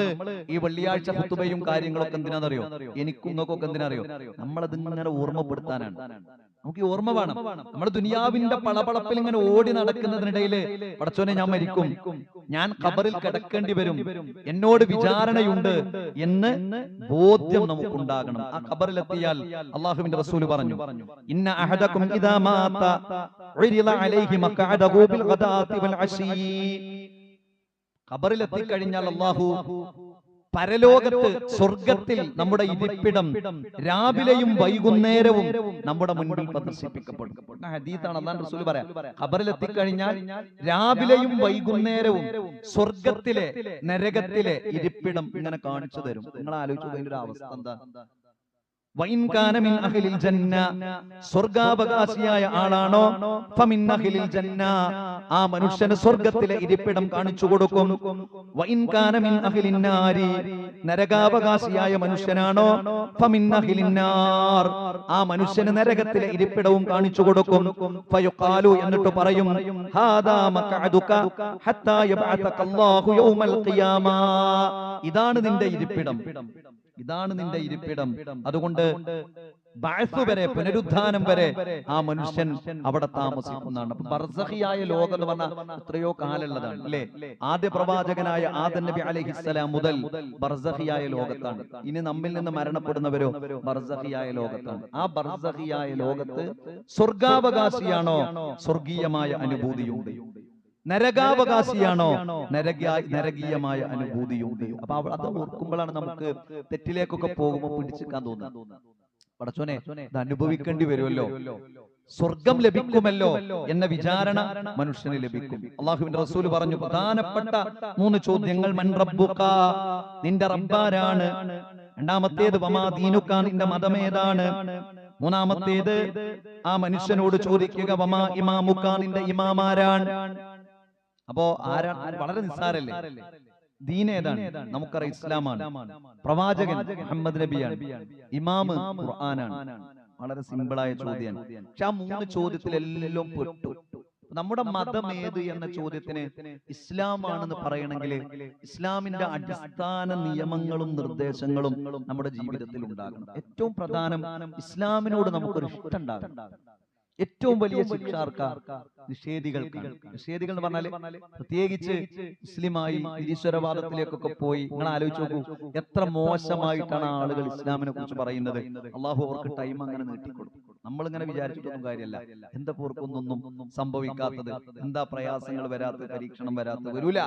ഈ വെള്ളിയാഴ്ച കുത്തുബയും കാര്യങ്ങളൊക്കെ എന്തിനാണെന്നറിയോ? എനിക്കും നിങ്ങൾക്കൊക്കെ എന്തിനറിയോ നമ്മളത് ഇങ്ങനെ ഓർമ്മപ്പെടുത്താനാണ്. നമുക്ക് ഈ ഓർമ്മ വേണം. നമ്മൾ ദുനിയാവിന്റെ പളപളപ്പിൽ ഇങ്ങനെ ഓടി നടക്കുന്നതിനിടയിൽ പടച്ചോനെ ഞാൻ മരിക്കും. ഞാൻ ഖബറിൽ കിടക്കേണ്ടി വരും. എന്നോട് വിചാരണയുണ്ട് എന്ന് ബോധ്യം നമുക്കുണ്ടാകണം. ആ കബറിലെത്തിയാൽ അള്ളാഹുവിന്റെ റസൂൽ പറഞ്ഞു. ഇന്ന അഹദക്കും ഇദാ മാത ഉരില അലൈഹി മഖഅദഹു ബിൽ ഖദാതി വൽ അശീ ഖബറിലെത്തി കഴിഞ്ഞാൽ അള്ളാഹു പരലോകത്ത് സ്വർഗത്തിൽ നമ്മുടെ ഇരിപ്പിടം രാവിലെയും വൈകുന്നേരവും നമ്മുടെ മുൻപിൽ പ്രദർശിപ്പിക്കപ്പെടും. ഹദീത്താണ് അള്ളാൻ റസൂൽ പറയാം ഖബറിലെത്തി കഴിഞ്ഞാൽ രാവിലെയും വൈകുന്നേരവും സ്വർഗത്തിലെ നരകത്തിലെ ഇരിപ്പിടം ഇങ്ങനെ കാണിച്ചു തരും. നിങ്ങൾ ആലോചിച്ചു അതിന്റെ ഒരു അവസ്ഥ എന്താ? സ്വർഗാവകാശിയായ ആളാണോ? ജന്ന. ആ മനുഷ്യന് സ്വർഗത്തിലെ ഇരിപ്പിടം കാണിച്ചു കൊടുക്കും. നരകാവകാശിയായ മനുഷ്യനാണോ? ആ മനുഷ്യന് നരകത്തിലെ ഇരിപ്പിടവും കാണിച്ചു കൊടുക്കും. എന്നിട്ട് പറയും ഇതാണ് നിന്റെ ഇരിപ്പിടം. ഇതാണ് നിന്റെ ഇരിപ്പിടം. അതുകൊണ്ട് വരെ പുനരുദ്ധാനം വരെ ആ മനുഷ്യൻ അവിടെ താമസിക്കുന്നതാണ്. ബർസഹിയായ ലോകം എന്ന് പറഞ്ഞാൽ എത്രയോ കാലുള്ളതാണ് അല്ലേ? ആദ്യ പ്രവാചകനായ ആദൻ നബി അലൈഹിസ്സലാം മുതൽ ബർസഹിയായ ലോകത്താണ്. ഇനി നമ്മിൽ നിന്ന് മരണപ്പെടുന്നവരോ ബർസഹിയായ ലോകത്താണ്. ആ ബർസഹിയായ ലോകത്ത് സ്വർഗാവകാശിയാണോ? സ്വർഗീയമായ അനുഭൂതിയുണ്ട്. നരകാവകാശിയാണോ? നരക നരകീയമായ അനുഭൂതിയും അപ്പൊ അത് ഓർക്കുമ്പോഴാണ് നമുക്ക് തെറ്റിലേക്കൊക്കെ പോകുമ്പോൾ പിടിച്ചെടുക്കാൻ തോന്നുന്നത്. പടച്ചോനെ ഇത് അനുഭവിക്കേണ്ടി വരുമല്ലോ. സ്വർഗം ലഭിക്കുമല്ലോ എന്ന വിചാരണ മനുഷ്യന് ലഭിക്കും. അള്ളാഹുവിന്റെ റസൂൽ പറഞ്ഞു പ്രധാനപ്പെട്ട മൂന്ന് ചോദ്യങ്ങൾ മൻ റബ്ബുക നിന്റെ റബ്ബാരാണ്. രണ്ടാമത്തേത് വമാ ദീനുക്ക. നിന്റെ മതമേതാണ്? മൂന്നാമത്തേത് ആ മനുഷ്യനോട് ചോദിക്കുക വമാ ഇമാമുക്ക. നിന്റെ ഇമാമാരാണ്. അപ്പോ ആരാണ് വളരെ നിസ്സാരല്ലേ? ദീൻ ഏതാണ്? നമുക്കറിയാം ഇസ്ലാമാണ്. പ്രവാചകൻ മുഹമ്മദ് നബിയാണ്. ഇമാമ് ഖുർആനാണ്. വളരെ സിമ്പിളായ ചോദ്യമാണ് പക്ഷെ ആ മൂന്ന് ചോദ്യത്തിൽ എല്ലാം പെട്ടു. നമ്മുടെ മതം ഏത് എന്ന ചോദ്യത്തിന് ഇസ്ലാമാണെന്ന് പറയണമെങ്കിൽ ഇസ്ലാമിന്റെ അടിസ്ഥാന നിയമങ്ങളും നിർദ്ദേശങ്ങളും നമ്മുടെ ജീവിതത്തിൽ ഉണ്ടാകണം ഏറ്റവും പ്രധാനം ഇസ്ലാമിനോട് നമുക്കൊരു ഇഷ്ടം ഉണ്ടാകണം ഏറ്റവും വലിയ ശിക്ഷാർക്ക നിഷേധികൾക്കാണ്. നിഷേധികൾ എന്ന് പറഞ്ഞാൽ പ്രത്യേകിച്ച് മുസ്ലിമായി ഈശ്വരവാദത്തിലേക്കൊക്കെ പോയി. നിങ്ങൾ ആലോചിച്ച് നോക്കൂ എത്ര മോശമായിട്ടാണ് ആളുകൾ ഇസ്ലാമിനെ കുറിച്ച് പറയുന്നത്? അള്ളാഹു അവർക്ക് ടൈം അങ്ങനെ നീട്ടിക്കൊടുക്കും നമ്മളിങ്ങനെ വിചാരിച്ചിട്ടൊന്നും കാര്യമല്ല. എന്താ പോർക്കൊന്നൊന്നും സംഭവിക്കാത്തത്? എന്താ പ്രയാസങ്ങൾ വരാത്തത്? പരീക്ഷണം വരാത്തത് വരൂല.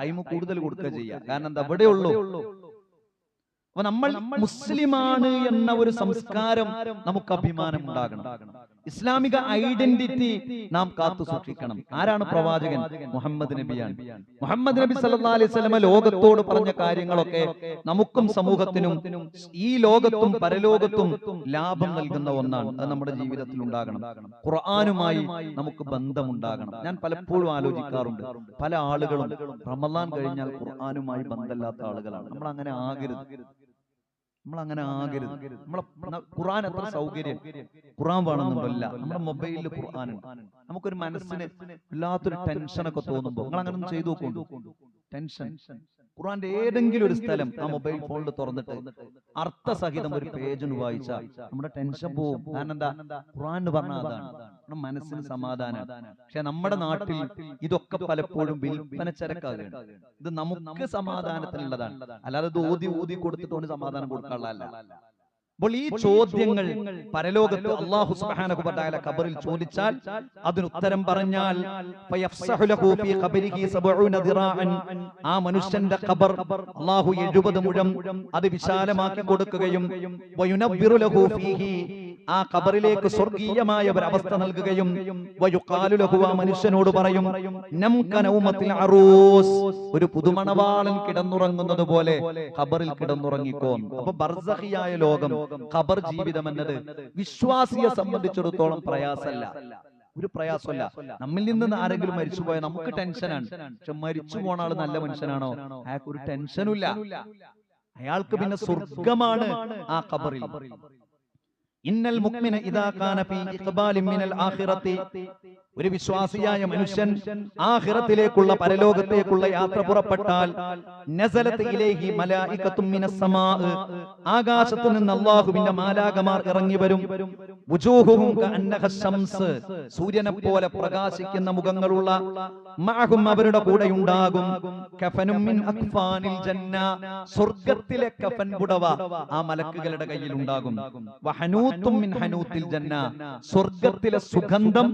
ടൈം കൂടുതൽ കൊടുക്കുക ചെയ്യുക കാരണം എന്താ? ഇവിടെ ഉള്ളൂ അപ്പൊ നമ്മൾ മുസ്ലിമാണ് എന്ന ഒരു സംസ്കാരം നമുക്ക് അഭിമാനം ഉണ്ടാകണം ഇസ്ലാമിക ഐഡന്റിറ്റി നാം കാത്തു സൂക്ഷിക്കണം. ആരാണ് പ്രവാചകൻ? മുഹമ്മദ് നബിയാണ്. മുഹമ്മദ് നബി സല്ലാ അലൈഹി സ്വലമ ലോകത്തോട് പറഞ്ഞ കാര്യങ്ങളൊക്കെ നമുക്കും സമൂഹത്തിനും ഈ ലോകത്തും പരലോകത്തും ലാഭം നൽകുന്ന ഒന്നാണ്. അത് നമ്മുടെ ജീവിതത്തിൽ ഉണ്ടാകണം. ഖുർആാനുമായി നമുക്ക് ബന്ധമുണ്ടാകണം. ഞാൻ പലപ്പോഴും ആലോചിക്കാറുണ്ട്. പല ആളുകളും റമദാൻ കഴിഞ്ഞാൽ ഖുർആാനുമായി ബന്ധമില്ലാത്ത ആളുകളാണ്. നമ്മൾ അങ്ങനെ ആകരുത്. നമ്മൾ അങ്ങനെ ആകരുത്. നമ്മളെ ഖുറാൻ എത്ര സൗകര്യം? ഖുറാൻ വേണമെന്നുണ്ടല്ല നമ്മുടെ മൊബൈലിൽ ഖുർആൻ നമുക്കൊരു മനസ്സിന് വല്ലാത്തൊരു ടെൻഷനൊക്കെ തോന്നുമ്പോൾ നിങ്ങൾ അങ്ങനെ ഒന്നും ചെയ്തു നോക്കൂ ടെൻഷൻ ഖുറാന്റെ ഏതെങ്കിലും ഒരു സ്ഥലം ആ മൊബൈൽ ഫോണിൽ തുറന്നിട്ട് അർത്ഥസഹിതം ഒരു പേജ് വായിച്ചാൽ നമ്മുടെ ടെൻഷൻ പോവും. ഞാൻ എന്താ? ഖുറാൻ പറഞ്ഞ പറഞ്ഞാൽ അതാണ്. നമ്മുടെ മനസ്സിന് സമാധാനം. പക്ഷെ നമ്മുടെ നാട്ടിൽ ഇതൊക്കെ പലപ്പോഴും വിൽപ്പന ചരക്കാകുകയാണ് ഇത് നമുക്ക് സമാധാനത്തിനുള്ളതാണ് അല്ലാതെ ഇത് ഊതി ഊതി കൊടുത്തിട്ടോണ്ട് സമാധാനം കൊടുക്കാനുള്ളതല്ല അപ്പോൾ ഈ ചോദ്യങ്ങൾ പരലോകത്ത് അള്ളാഹു സുബ്ഹാനഹു കബറിൽ ഖബറിൽ ചോദിച്ചാൽ അതിന് ഉത്തരം പറഞ്ഞാൽ ആ മനുഷ്യന്റെ ഖബർ അള്ളാഹു 70 മുഴം അത് വിശാലമാക്കി കൊടുക്കുകയും ആ ഖബറിലേക്ക് സ്വർഗീയമായ ഒരു അവസ്ഥ നൽകുകയും ആ മനുഷ്യനോട് പറയും ഒരു പുതുമണവാളൻ കിടന്നുറങ്ങുന്നത് പോലെ ഖബറിൽ കിടന്നുറങ്ങിക്കോ അപ്പൊ ബർസഹിയായ ലോകം ഖബർ ജീവിതം എന്നത് വിശ്വാസിയെ സംബന്ധിച്ചിടത്തോളം പ്രയാസമല്ല. ഒരു പ്രയാസമല്ല. നമ്മിൽ നിന്ന് ആരെങ്കിലും മരിച്ചു പോയാൽ നമുക്ക് ടെൻഷനാണ്. പക്ഷെ മരിച്ചു പോണ ആൾ നല്ല മനുഷ്യനാണോ? അയാൾക്ക് ഒരു ടെൻഷനുമില്ല. അയാൾക്ക് പിന്നെ സ്വർഗമാണ് ആ ഖബറിൽ. ഇന്നൽ ഇദാ കാന ഫീ ഇഖ്ബാലി മിനൽ ആഖിറത്തി. ഒരു വിശ്വാസിയായ മനുഷ്യൻ ആഖിറത്തിലേക്കുള്ള പരലോകത്തേക്കുള്ള യാത്ര പുറപ്പെട്ടാൽ നസലത്ത് ഇലൈഹി മലായികത്തും മിനസ് സമാഅ് ആകാശത്തു നിന്ന് അല്ലാഹുവിന്റെ മാലാകമാർ ഇറങ്ങി വരും. വുജൂഹുഹും കഅന്നഹ ശംസ്. സൂര്യനെ പോലെ പ്രകാശിക്കുന്ന മുഖങ്ങളുള്ള മഅഹും അവരുടെ കൂടെ ഉണ്ടാകും കഫനും മിൻ അക്ഫാനിൽ ജന്ന. സ്വർഗത്തിലെ കഫൻ പുടവ ആ മലക്കുകളുടെ കയ്യിൽ ഉണ്ടാകും വഹനൂത്തും മിൻ ഹനൂത്തിൽ ജന്ന സ്വർഗത്തിലെ സുഗന്ധം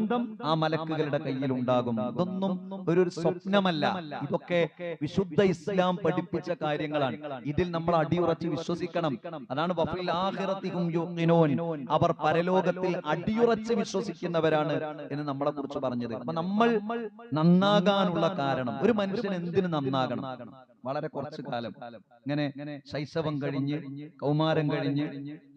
ആ മലക്കുകളുടെ കയ്യിൽ ഉണ്ടാകും. ഇതൊന്നും ഒരു സ്വപ്നമല്ല. ഇതൊക്കെ വിശുദ്ധ ഇസ്ലാം പഠിപ്പിച്ച കാര്യങ്ങളാണ്. ഇതിൽ നമ്മൾ അടിയുറച്ച് വിശ്വസിക്കണം. അതാണ് അവർ പരലോകത്തിൽ അടിയുറച്ച് വിശ്വസിക്കുന്നവരാണ് എന്ന് നമ്മളെ കുറിച്ച് പറഞ്ഞത്. അപ്പൊ നമ്മൾ നന്നാകാനുള്ള കാരണം. ഒരു മനുഷ്യൻ എന്തിനു നന്നാകണം? വളരെ കുറച്ചു കാലം. ഇങ്ങനെ ശൈശവം കഴിഞ്ഞ് കൗമാരം കഴിഞ്ഞ്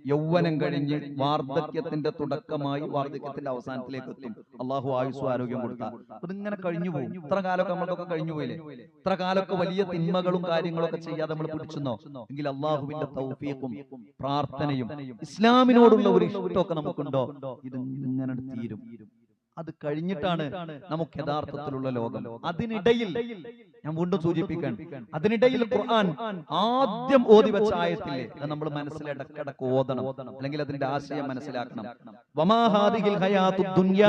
യൗവനം കഴിഞ്ഞ് വാർദ്ധക്യത്തിന്റെ തുടക്കമായി വാർദ്ധക്യത്തിന്റെ അവസാനത്തിലേക്ക് എത്തും. അള്ളാഹു ആയുസ് ആരോഗ്യം കൊടുത്താൽ. അതിങ്ങനെ കഴിഞ്ഞു പോകും ഇത്ര കാലമൊക്കെ നമ്മളൊക്കെ കഴിഞ്ഞു പോയില്ലേ? ഇത്ര കാലമൊക്കെ വലിയ തിന്മകളും കാര്യങ്ങളൊക്കെ ചെയ്യാതെ നമ്മൾ പിടിച്ചെന്നോ? എങ്കിൽ അള്ളാഹുവിന്റെ തൗഫീഖും പ്രാർത്ഥനയും ഇസ്ലാമിനോടുള്ള ഒരു ഇഷ്ടമൊക്കെ നമുക്കുണ്ടോ? ഇത് ഇങ്ങനെ തീരും. അത് കഴിഞ്ഞിട്ടാണ് നമുക്ക് യഥാർത്ഥത്തിലുള്ള ലോകം. അതിനിടയിൽ ഞാൻ വീണ്ടും സൂചിപ്പിക്കാൻ. അതിനിടയിൽ ഖുർആൻ ആദ്യം ഓതി വെച്ച ആയത്തില്ലേ അത് നമ്മൾ മനസ്സിൽ ഇടക്കിടക്ക് ഓതണം. അല്ലെങ്കിൽ അതിന്റെ ആശയം മനസ്സിലാക്കണം. ദുനിയ.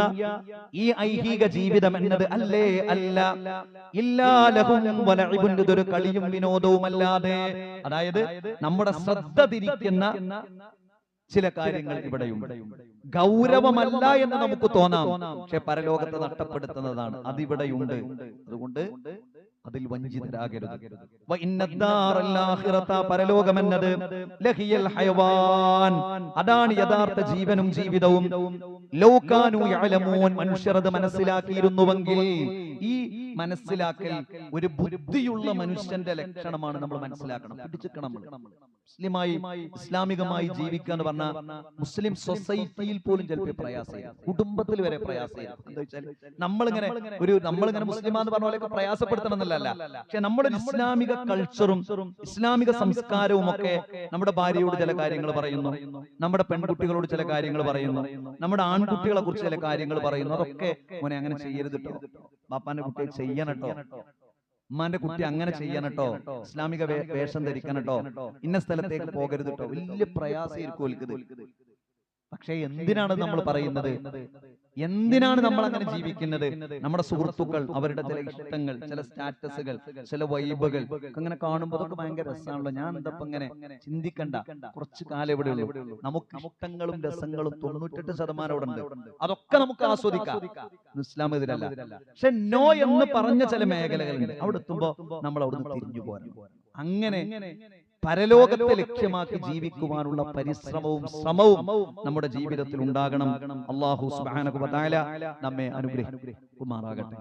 ഈ ഐഹിക ജീവിതം എന്നത് അല്ലേ? അല്ല? ഇല്ലാ ലഹും വലഇബുൻ ഇതൊരു കളിയും വിനോദവും അല്ലാതെ അതായത് നമ്മുടെ ശ്രദ്ധ തിരിക്കുന്ന ചില കാര്യങ്ങൾ ഇവിടെയുണ്ട്. ഗൗരവമല്ല എന്ന് നമുക്ക് തോന്നാം. പക്ഷെ പരലോകത്തെ നഷ്ടപ്പെടുത്തുന്നതാണ്. അതിവിടെയുണ്ട്. അതുകൊണ്ട് അതിൽ വഞ്ചിതരാകരുത്. പരലോകമെന്നത് അതാണ് യഥാർത്ഥ ജീവനും ജീവിതവും. മനുഷ്യർ അത് മനസ്സിലാക്കിയിരുന്നുവെങ്കിൽ ഈ മനസ്സിലാക്കൽ ഒരു ബുദ്ധിയുള്ള മനുഷ്യന്റെ ലക്ഷണമാണ് നമ്മൾ മനസ്സിലാക്കണം. പിടിച്ചിക്കണം നമ്മൾ. മുസ്ലിമായി ഇസ്ലാമികമായി ജീവിക്കുക എന്ന് പറഞ്ഞാൽ മുസ്ലിം സൊസൈറ്റിയിൽ പോലും ചിലപ്പോൾ പ്രയാസം കുടുംബത്തിൽ വരെ പ്രയാസം എന്താ വെച്ചാൽ നമ്മളിങ്ങനെ ഒരു നമ്മളിങ്ങനെ മുസ്ലിം എന്ന് പറഞ്ഞ പോലെയൊക്കെ പ്രയാസപ്പെടുത്തണം എന്നല്ല പക്ഷെ നമ്മുടെ ഇസ്ലാമിക കൾച്ചറും ഇസ്ലാമിക സംസ്കാരവും ഒക്കെ നമ്മുടെ ഭാര്യയോട് ചില കാര്യങ്ങൾ പറയുന്നു. നമ്മുടെ പെൺകുട്ടികളോട് ചില കാര്യങ്ങൾ പറയുന്നു. നമ്മുടെ ആൺകുട്ടികളെ കുറിച്ച് ചില കാര്യങ്ങൾ പറയുന്നു. അതൊക്കെ മോനെ അങ്ങനെ ചെയ്യരുത് കേട്ടോ ബാപ്പാന്റെ കുട്ടിയെ ചെയ്യണട്ടോ ഉമ്മാന്റെ കുട്ടി അങ്ങനെ ചെയ്യണട്ടോ ഇസ്ലാമിക വേഷം ധരിക്കണം കേട്ടോ ഇന്ന സ്ഥലത്തേക്ക് പോകരുത് കേട്ടോ വലിയ പ്രയാസമായിരിക്കും ഓൽക്കത്. പക്ഷേ എന്തിനാണ് നമ്മൾ പറയുന്നത്? എന്തിനാണ് നമ്മൾ അങ്ങനെ ജീവിക്കുന്നത്? നമ്മുടെ സുഹൃത്തുക്കൾ അവരുടെ ചില ഇഷ്ടങ്ങൾ ചില സ്റ്റാറ്റസുകൾ ചില വൈബുകൾ. അങ്ങനെ കാണുമ്പോൾ അതൊക്കെ ഭയങ്കര രസമാണല്ലോ. ഞാൻ എന്തപ്പോ ഇങ്ങനെ ചിന്തിക്കണ്ട. കുറച്ച് കാലം ഇവിടെ ഉള്ളൂ. നമുക്ക് ഇഷ്ടങ്ങളും രസങ്ങളും തൊണ്ണൂറ്റെട്ട് ശതമാനം അവിടെ ഉണ്ട്. അതൊക്കെ നമുക്ക് ആസ്വദിക്കാം. ഇസ്ലാം എതിരല്ല. പക്ഷെ നോ എന്ന് പറഞ്ഞ ചില മേഖലകളുണ്ട്. അവിടെ എത്തുമ്പോ നമ്മൾ അവിടുന്ന് തിരിഞ്ഞു പോരാ അങ്ങനെ പരലോകത്തെ ലക്ഷ്യമാക്കി ജീവിക്കുവാനുള്ള പരിശ്രമവും ശ്രമവും നമ്മുടെ ജീവിതത്തിൽ ഉണ്ടാകണം. അള്ളാഹു വ നമ്മെ അനുഗ്രഹിക്കുമാറാകട്ടെ.